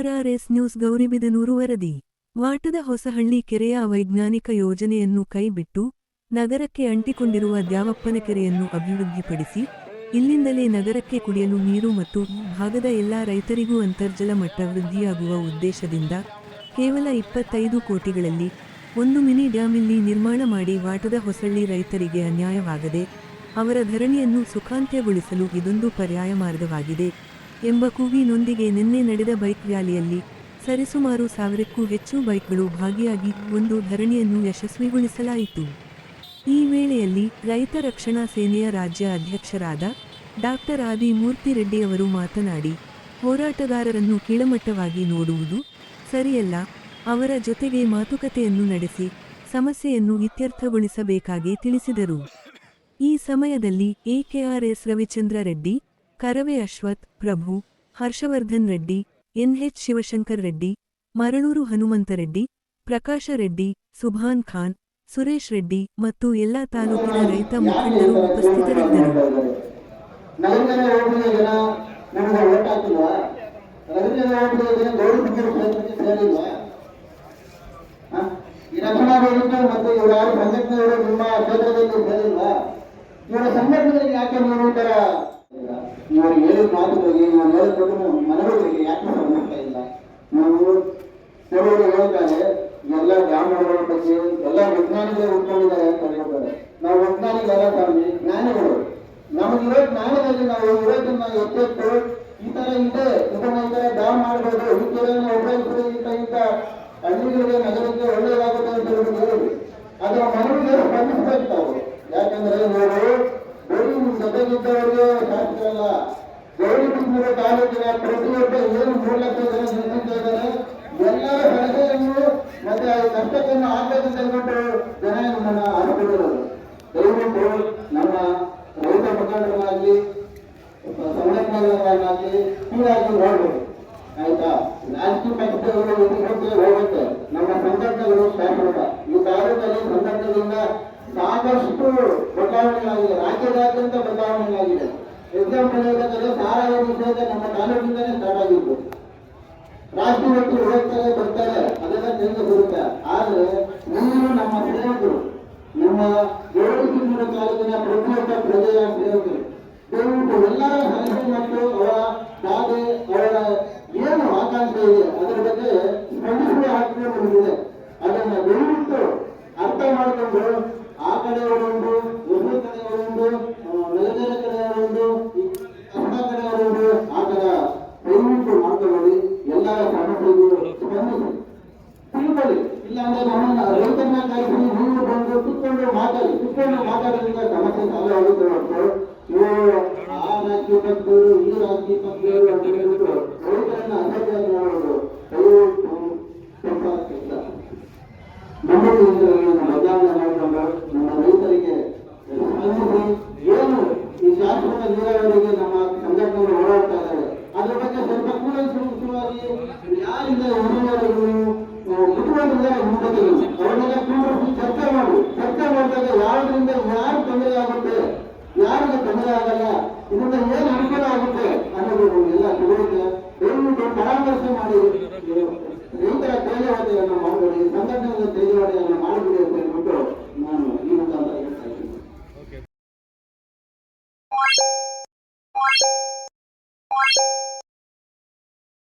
News Gauribidanur ವರದಿ. ವಾಟದ ಹೊಸಹಳ್ಳಿ ಕೆರೆಯ ವೈಜ್ಞಾನಿಕ ಯೋಜನೆಯನ್ನು ಕೈಬಿಟ್ಟು ನಗರಕ್ಕೆ ಅಂಟಿಕೊಂಡಿರುವ ದ್ಯಾವಪ್ಪನ ಕೆರೆಯನ್ನು ಅಭಿವೃದ್ಧಿಪಡಿಸಿ, ಇಲ್ಲಿಂದಲೇ ನಗರಕ್ಕೆ ಕುಡಿಯಲು ನೀರು ಮತ್ತು ಭಾಗದ ಎಲ್ಲಾ ರೈತರಿಗೂ ಅಂತರ್ಜಲ ಮಟ್ಟ ವೃದ್ಧಿಯಾಗುವ ಉದ್ದೇಶದಿಂದ ಕೇವಲ ಇಪ್ಪತ್ತೈದು ಕೋಟಿಗಳಲ್ಲಿ ಒಂದು ಮಿನಿ ಡ್ಯಾಮ್ ಇಲ್ಲಿ ನಿರ್ಮಾಣ ಮಾಡಿ ವಾಟದ ಹೊಸಳ್ಳಿ ರೈತರಿಗೆ ಅನ್ಯಾಯವಾಗದೆ ಅವರ ಧರಣಿಯನ್ನು ಸುಖಾಂತ್ಯಗೊಳಿಸಲು ಇದೊಂದು ಪರ್ಯಾಯ ಮಾರ್ಗವಾಗಿದೆ. ಎಂಬ ಕೂಗಿನೊಂದಿಗೆ ನಿನ್ನೆ ನಡೆದ ಬೈಕ್ ರ್ಯಾಲಿಯಲ್ಲಿ ಸರಿಸುಮಾರು ಸಾವಿರಕ್ಕೂ ಹೆಚ್ಚು ಬೈಕ್ಗಳು ಭಾಗಿಯಾಗಿ ಒಂದು ಧರಣಿಯನ್ನು ಯಶಸ್ವಿಗೊಳಿಸಲಾಯಿತು. ಈ ವೇಳೆಯಲ್ಲಿ ರೈತ ರಕ್ಷಣಾ ಸೇನೆಯ ರಾಜ್ಯ ಅಧ್ಯಕ್ಷರಾದ ಡಾಕ್ಟರ್ ಆದಿ ಮೂರ್ತಿರೆಡ್ಡಿ ಅವರು ಮಾತನಾಡಿ, ಹೋರಾಟಗಾರರನ್ನು ಕೀಳಮಟ್ಟವಾಗಿ ನೋಡುವುದು ಸರಿಯಲ್ಲ, ಅವರ ಜೊತೆಗೆ ಮಾತುಕತೆಯನ್ನು ನಡೆಸಿ ಸಮಸ್ಯೆಯನ್ನು ಇತ್ಯರ್ಥಗೊಳಿಸಬೇಕಾಗಿ ತಿಳಿಸಿದರು. ಈ ಸಮಯದಲ್ಲಿ ಎಕೆಆರ್ಎಸ್ ರವಿಚಂದ್ರ ರೆಡ್ಡಿ ಕರವೇ ಅಶ್ವಥ್, ಪ್ರಭು, ಹರ್ಷವರ್ಧನ್ ರೆಡ್ಡಿ ಎನ್ಹೆಚ್ ಶಿವಶಂಕರ್ ರೆಡ್ಡಿ, ಮರಳೂರು ಹನುಮಂತರೆಡ್ಡಿ ಪ್ರಕಾಶ ರೆಡ್ಡಿ, ಸುಭಾನ್ ಖಾನ್, ಸುರೇಶ್ ರೆಡ್ಡಿ ಮತ್ತು ಎಲ್ಲಾ ತಾಲೂಕಿನ ರೈತ ಮುಖಂಡರು ಉಪಸ್ಥಿತರಿದ್ದರು. ಯಾಕೆ ನೀವು ಈ ಹೇಳಿದ ಮಾತುಗಳಿಗೆ ಇವರು ಹೇಳಿದ್ರು ಮನವಿಗಳಿಗೆ ಯಾಕೆ ಸಂಬಂಧ ಇಲ್ಲ? ನಾವು ಕೆಲವರು ಹೇಳ್ತಾರೆ, ಎಲ್ಲ ಬ್ರಾಹ್ಮಣರ ಬಗ್ಗೆ, ಎಲ್ಲ ವಿಜ್ಞಾನಿಗಳು ಉಟ್ಕೊಂಡಿದ್ದಾರೆ ಅಂತ ಹೇಳ್ತಾರೆ. ನಾವು ವಿಜ್ಞಾನಿಗಳ ಸ್ವಾಮಿ ಜ್ಞಾನಿಗಳು. ನಮಗಿರೋ ಜ್ಞಾನದಲ್ಲಿ ನಾವು ಇರೋದನ್ನ ಎಚ್ಚೆತ್ತು, ಈ ತರ ಇದೆ, ಇದನ್ನ ಈ ತರ ಡ್ಯಾಮ್ ಮಾಡ್ಬೋದು, ಈ ತರ ಉಪಯೋಗಿಸಿದ್ರೆ ಇಂಥ ಇಂಥ ಹಳ್ಳಿಗಳಿಗೆ, ನಗರಕ್ಕೆ ಒಳ್ಳೆಯದಾಗುತ್ತೆ ಗೌರಿಬಿದನೂರು ತಾಲೂಕಿನ ಪ್ರತಿಯೊಬ್ಬ ಏನು ಮೂರು ಜನ ನಿಂತಿದ್ದಾರೆ ಎಲ್ಲರ ಸಲಹೆಯನ್ನು ಮತ್ತೆ ಕಷ್ಟವನ್ನು ಆಗಬೇಕಂತ ಹೇಳ್ಬಿಟ್ಟು ಜನ ನಮ್ಮನ್ನ ಆಡ್ಕೊಂಡಿರೋದು ದಯವಿಟ್ಟು ನಮ್ಮ ರೈತ ಮುಖಂಡರಾಗಲಿ ಸಂಘಟನೆಗಳನ್ನಾಗಲಿ ಹೀಗಾಗಿ ನೋಡ್ಬೇಕು. ಆಯ್ತಾ? ರಾಜಕೀಯ ಪಕ್ಷಗಳು ಇದಕ್ಕೆ ಹೋಗುತ್ತೆ. ನಮ್ಮ ಸಂಘಟನೆಗಳು ಶಾಶ್ವತ. ಈ ತಾಲೂಕಲ್ಲಿ ಸಂಘಟನೆಯಿಂದ ಸಾಕಷ್ಟು ಬದಲಾವಣೆಗಳಾಗಿದೆ ರಾಜ್ಯದಾದ್ಯಂತ ಬದಲಾವಣೆಗಳಾಗಿದೆ ಎಕ್ಸಾಂಪಲ್ ಬರೆಯಬೇಕಾದ್ರೆ ಸಾರಾಯಿ ನಿಷೇಧ ನಮ್ಮ ತಾಲೂಕಿಂದಲೇ ಸ್ಟಾರ್ಟ್ ಆಗಿತ್ತು ರಾಷ್ಟ್ರೀಯ ವ್ಯಕ್ತಿಗಳು ಹೋಗ್ತಾರೆ ಬರ್ತಾರೆ, ಅದೆಲ್ಲ ಕೆಲಸ ಬರುತ್ತೆ. ಆದ್ರೆ ನೀವು ನಮ್ಮ ಸ್ನೇಹಿತರು ನಮ್ಮ ಏಳು ತಾಲೂಕಿನ ಪ್ರತಿಯೊಬ್ಬ ಪ್ರಜೆಯ ಸ್ನೇಹಿತರು ದಯವಿಟ್ಟು ಎಲ್ಲರ ಸಲಹೆ ಮತ್ತು ಅವರ ಗಾದೆ ಅವರ ಏನು ಆಕಾಂಕ್ಷೆ ಇದೆ, ಅದರ ಬಗ್ಗೆ ಸ್ಪಂದಿಸುವ ಹಕ್ಕು ನಮಗಿದೆ ಅದನ್ನ ದಯವಿಟ್ಟು ಅರ್ಥ ಮಾಡಿಕೊಂಡು ಆ ಕಡೆಯವರೊಂದು ಕುತ್ಕೊಂಡು ಮಾತಾಡಿ ಕುತ್ಕೊಂಡು ಮಾತಾಡೋದ್ರಿಂದ ಸಮಸ್ಯೆ ಸಾಲ ಆಗುತ್ತೆ ಹೊರತು ನೀವು ಆ ರಾಜ್ಯ ಪಕ್ಷದವರು ಈ ರಾಜ್ಯ ಪಕ್ಷದವರು ಅಂತ ಹೇಳ್ಬಿಟ್ಟು ರೈತರನ್ನ ಅಸಭ್ಯ ಮಾಡೋದು ದಯವಿಟ್ಟು ತಪ್ಪಾಗ್ತಿಲ್ಲ ನಮ್ಮ ಕೇಂದ್ರಗಳನ್ನು ಬದಲಾವಣೆ ಮಾಡಿಕೊಂಡು ನಮ್ಮ ರೈತರಿಗೆ ಏನು ಈ ಶಾಶ್ವತ ನೀರಾವರಿಗೆ ನಮ್ಮ ಸಂಘಟನೆಗಳು ಹೋರಾಡ್ತಾ ಇದ್ದಾರೆ. ಅದ್ರ ಬಗ್ಗೆ ಸ್ವಲ್ಪ ಕೂಲಂಕುಷವಾಗಿ ಯಾರಿಂದ ಇಲ್ಲಿವರೆಗೂ ಮುಖ್ಯಮಂತ್ರಿಗಳ ಹಿಂಬದಿಗಳು ಅವನ್ನೆಲ್ಲ ಕೂಡ ಚರ್ಚೆ ಮಾಡಿ. ಚರ್ಚೆ ಮಾಡಿದಾಗ ಯಾವ್ದ್ರಿಂದ ಯಾರು ತೊಂದರೆ ಆಗುತ್ತೆ ಯಾರಿಗೆ ತೊಂದರೆ ಆಗಲ್ಲ ಇದರಿಂದ ಏನು ಅನುಕೂಲ ಆಗುತ್ತೆ ಅನ್ನೋದು ಎಲ್ಲ ತಿಳುವಳಿಕೆ ದಯವಿಟ್ಟು ಪರಾಮರ್ಶೆ ಮಾಡಿ ರೈತರ ತೇಜವಾಡಿಯನ್ನು ಮಾಡಬೇಡಿ ಸಂಘಟನೆಗಳ ತೇಜವಾಡಿಯನ್ನು ಮಾಡಬೇಡಿ